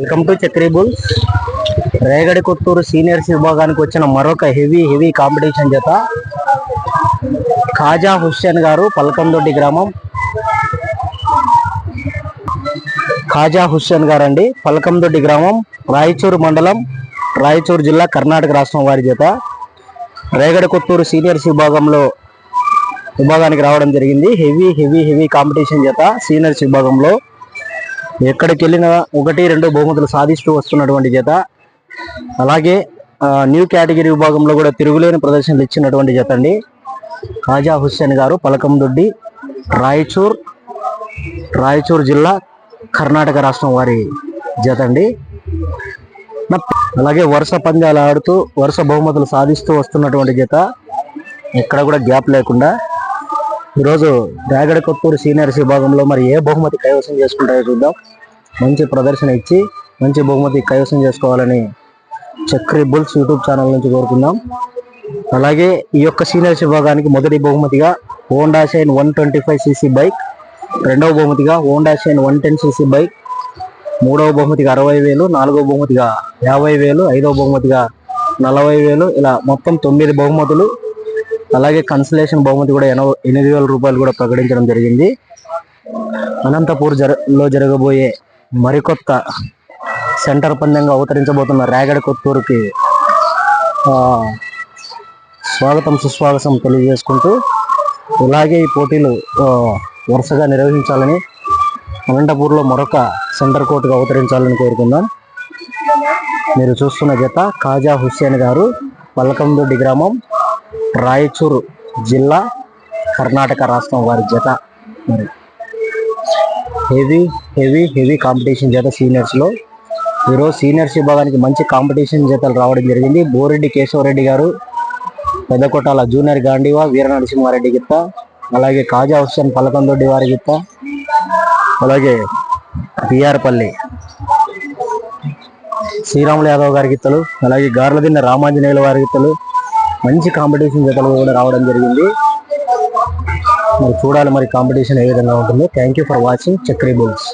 Welcome to Chakri bulls. రేగడి Kotturu seniors విభాగానికి వచ్చిన మరొక హెవీ హెవీ కాంపిటీషన్ చేత ఖాజా హుస్సేన్ గారు పలకందొడ్డి గ్రామం. ఖాజా హుస్సేన్ గారు అండి పలకందొడ్డి గ్రామం రాయచూరు మండలం రాయచూరు జిల్లా కర్ణాటక రాష్ట్రం వారి చేత రేగడి కొత్తూరు సీనియర్స్ విభాగంలో విభాగానికి రావడం జరిగింది. హెవీ హెవీ హెవీ కాంపిటీషన్ చేత సీనియర్స్ విభాగంలో. ఎక్కడికి వెళ్ళినా ఒకటి రెండు బహుమతులు సాధిస్తూ వస్తున్నటువంటి జత. అలాగే న్యూ కేటగిరీ విభాగంలో కూడా తిరుగులేని ప్రదర్శనలు ఇచ్చినటువంటి జత అండి. ఖాజా హుస్సేన్ గారు పలకందొడ్డి రాయచూర్ రాయచూర్ జిల్లా కర్ణాటక రాష్ట్రం వారి జత అండి. అలాగే వరుస పందాలు ఆడుతూ వరుస బహుమతులు సాధిస్తూ వస్తున్నటువంటి జత. ఎక్కడ కూడా గ్యాప్ లేకుండా. ఈరోజు రాగడ కొత్తూరు సీనియర్స్ విభాగంలో మరి ఏ బహుమతి కైవసం చేసుకుంటాయో చూద్దాం. మంచి ప్రదర్శన ఇచ్చి మంచి బహుమతి కైవసం చేసుకోవాలని చక్రి బుల్స్ యూట్యూబ్ ఛానల్ నుంచి కోరుకుందాం. అలాగే ఈ యొక్క సీనియర్స్ విభాగానికి మొదటి బహుమతిగా Honda Shine one twenty five CC bike రెండవ బహుమతిగా Honda Shine one ten CC bike మూడవ బహుమతిగా అరవై వేలు నాలుగవ బహుమతిగా యాభై వేలు ఐదవ బహుమతిగా నలభై వేలు ఇలా మొత్తం తొమ్మిది బహుమతులు. అలాగే కన్సలేషన్ బహుమతి కూడా ఎనభై ఎనిమిది వేల రూపాయలు కూడా ప్రకటించడం జరిగింది. అనంతపూర్ జర లో జరగబోయే మరికొత్త సెంటర్ పందెంగా అవతరించబోతున్న రేగడ కొత్తూరుకి స్వాగతం సుస్వాగతం తెలియజేసుకుంటూ ఇలాగే ఈ పోటీలు వరుసగా నిర్వహించాలని అనంతపూర్లో మరొక సెంటర్ కోర్టుగా అవతరించాలని కోరుకుందాం. మీరు చూస్తున్న జత కాజా హుస్సేన్ గారు పల్లకందొడ్డి గ్రామం రాయచూరు జిల్లా కర్ణాటక రాష్ట్రం వారి జత. మరి హెవీ హెవీ హెవీ కాంపిటీషన్ జత సీనియర్స్లో ఈరోజు సీనియర్స్ విభాగానికి మంచి కాంపిటీషన్ జతలు రావడం జరిగింది. బోరెడ్డి కేశవరెడ్డి గారు పెద్దకొట్టాల జూనియర్ గాంధీవా వీర నరసింహారెడ్డి గిత్త అలాగే కాజా హుస్సేన్ పలకందొడ్డి వారి గిత్త అలాగే పిఆర్పల్లి శ్రీరాములు యాదవ్ గారి గిత్తలు అలాగే గార్లదిన్న రామాంజనేయుల వారి గిత్తలు మంచి కాంపిటీషన్ జతలు కూడా రావడం జరిగింది. మరి చూడాలి మరి కాంపిటీషన్ ఏ విధంగా ఉంటుందో. Thank you for watching Chakri bulls